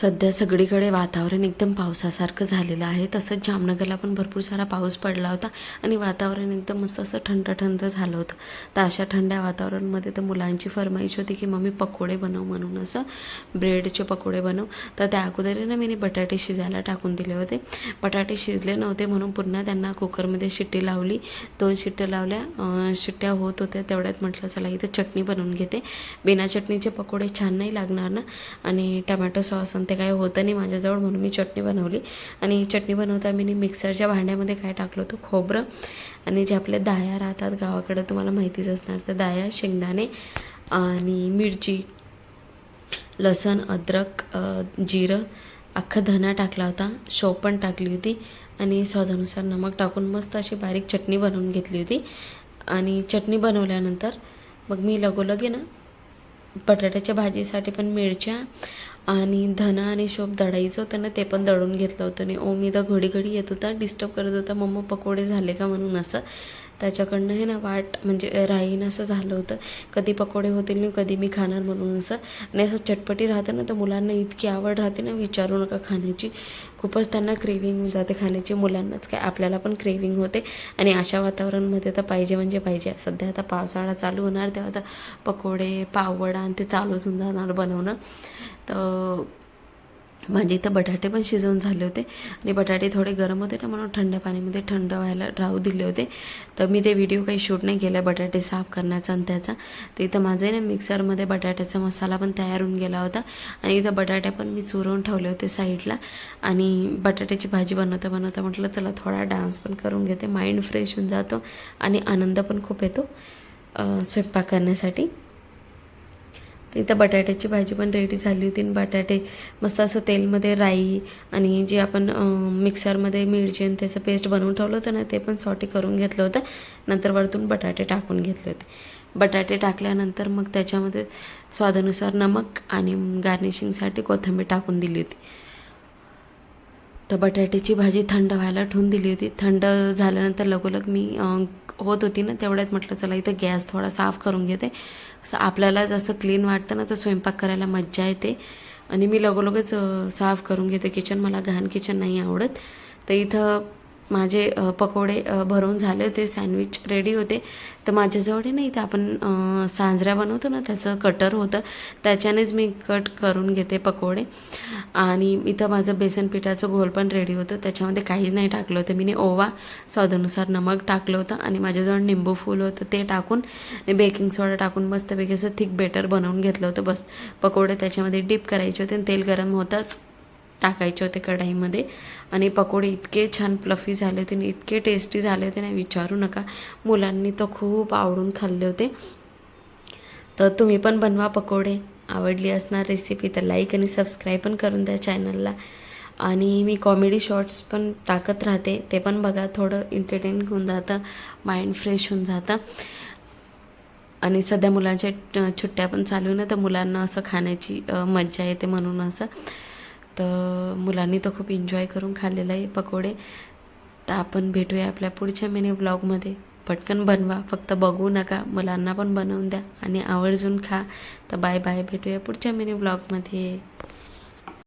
सध्या सगळीकडे वातावरण एकदम पावसासारखं झालेलं आहे. तसंच जामनगरला पण भरपूर सारा पाऊस पडला होता आणि वातावरण एकदम मस्त असं थंड थंड झालं होतं. तर अशा थंड्या वातावरणामध्ये तर मुलांची फरमाईश होती की मम्मी पकोडे बनव म्हणून असं ब्रेडचे पकोडे बनव. तर त्या अगोदर ना मी बटाटे शिजायला टाकून दिले होते. बटाटे शिजले नव्हते म्हणून पुन्हा त्यांना कुकरमध्ये शिट्टी लावली. दोन शिट्ट्या लावल्या. शिट्ट्या होत होत्या तेवढ्यात म्हटलं चला इथं चटणी बनवून घेते. बिना चटणीचे पकोडे छान नाही लागणार ना. आणि टमॅटो सॉस आणि ते काय होतं नाही माझ्याजवळ म्हणून मी चटणी बनवली. आणि चटणी बनवता मी मिक्सरच्या भांड्यामध्ये काय टाकलं होतं? खोबरं. आणि जे आपले दाया राहतात गावाकडं तुम्हाला माहितीच असणार तर दाया शेंगदाणे आणि मिरची लसण अद्रक जिरं अख्खा धना टाकला होता. शो पण टाकली होती. आणि स्वादानुसार नमक टाकून मस्त अशी बारीक चटणी बनवून घेतली होती. आणि चटणी बनवल्यानंतर मग मी लगोलगे ना बटाट्याच्या भाजीसाठी पण मिरच्या आणि धना आणि शोप दडायचं होतं ना ते पण दळून घेतलं होतं. आणि ओमी तर घडी घडी येत होता डिस्टर्ब करत होता. मम्मा पकोडे झाले का म्हणून असं. त्याच्याकडनं हे ना वाट म्हणजे राहीन असं झालं होतं. कधी पकोडे होतील नाही कधी मी खाणार म्हणून असं. आणि असं चटपटी राहतं ना तर मुलांना इतकी आवड राहते ना विचारू नका खाण्याची. खूपच त्यांना क्रेविंग होऊन जाते खाण्याची. मुलांनाच काय आपल्याला पण क्रेविंग होते. आणि अशा वातावरणामध्ये तर पाहिजे म्हणजे पाहिजे. सध्या आता पावसाळा चालू होणार तेव्हा आता पकोडे पाववडा आणि ते चालूच होऊन जाणार बनवणं. तर माझे इथं बटाटे पण शिजवून झाले होते. आणि बटाटे थोडे गरम होते ना म्हणून थंड पाण्यामध्ये थंड व्हायला राहू दिले होते. तर मी ते व्हिडिओ काही शूट नाही केला बटाटे साफ करण्याचा आणि त्याचा. तर इथं माझं आहे ना मिक्सरमध्ये बटाट्याचा मसाला पण तयार होऊन गेला होता. आणि इथं बटाटे पण मी चुरवून ठेवले होते साईडला. आणि बटाट्याची भाजी बनवता बनवता म्हटलं चला थोडा डान्स पण करून घेते माइंड फ्रेश होऊन जातो आणि आनंद पण खूप येतो स्वयंपाक करण्यासाठी. तर इथं बटाट्याची भाजी पण रेडी झाली होती आणि बटाटे मस्त असं तेलमध्ये राई आणि जे आपण मिक्सरमध्ये मिरची आणि त्याचं पेस्ट बनवून ठेवलं होतं ना ते पण सॉटी करून घेतलं होतं. नंतर वरतून बटाटे टाकून घेतले होते. बटाटे टाकल्यानंतर मग त्याच्यामध्ये स्वादानुसार नमक आणि गार्निशिंगसाठी कोथिंबीर टाकून दिली होती. तर बटाट्याची भाजी थंड व्हायला ठेवून दिली होती. थंड झाल्यानंतर लगोलग मी होत होती ना तेवढ्यात म्हटलं चला इथं गॅस थोडा साफ करून घेते. असं आपल्याला जसं क्लीन वाटतं ना तर स्वयंपाक करायला मज्जा येते. आणि मी लगोलगच साफ करून घेते. किचन मला घाण किचन नाही आवडत. तर इथं माझे पकोडे भरून झाले होते सँडविच रेडी होते. तर माझ्याजवळ आहे ना इथं आपण सांजऱ्या बनवतो ना त्याचं कटर होतं. त्याच्यानेच मी कट करून घेते पकोडे. आणि इथं माझं बेसन पिठाचं घोल पण रेडी होतं. त्याच्यामध्ये काहीच नाही टाकलं होतं. मी ओवा स्वादानुसार नमक टाकलं होतं. आणि माझ्याजवळ निंबू फूल होतं ते टाकून बेकिंग सोडा टाकून मस्तपैकी असं थिक बेटर बनवून घेतलं होतं. बस पकोडे त्याच्यामध्ये डीप करायचे होते आणि तेल गरम होताच. टाकायचे होते कढाईमध्ये. आणि पकोडे इतके छान प्लफी झाले होते आणि इतके टेस्टी झाले होते ना विचारू नका मुलांनी तर खूप आवडून खाल्ले होते. तर तुम्ही पण बनवा पकोडे. आवडली असणार रेसिपी तर लाईक आणि सबस्क्राईब पण करून द्या चॅनलला आणि मी कॉमेडी शॉर्ट्स पण टाकत राहते. ते पण बघा थोडं एंटरटेन होऊन जातं माइंड फ्रेश होऊन जातं. आणि सध्या मुलांच्या छुट्ट्या सुट्ट्या पण चालू ना तर मुलांना असं खाण्याची मज्जा येते म्हणून असं. तर मुलांनी तर खूप एन्जॉय करून खाल्लेलं आहे पकोडे. तर आपण भेटूया आपल्या पुढच्या मिनी ब्लॉगमध्ये पटकन बनवा फक्त बघू नका मुलांना पण बनवून द्या आणि आवर्जून खा. तर बाय बाय भेटूया पुढच्या मिनी ब्लॉगमध्ये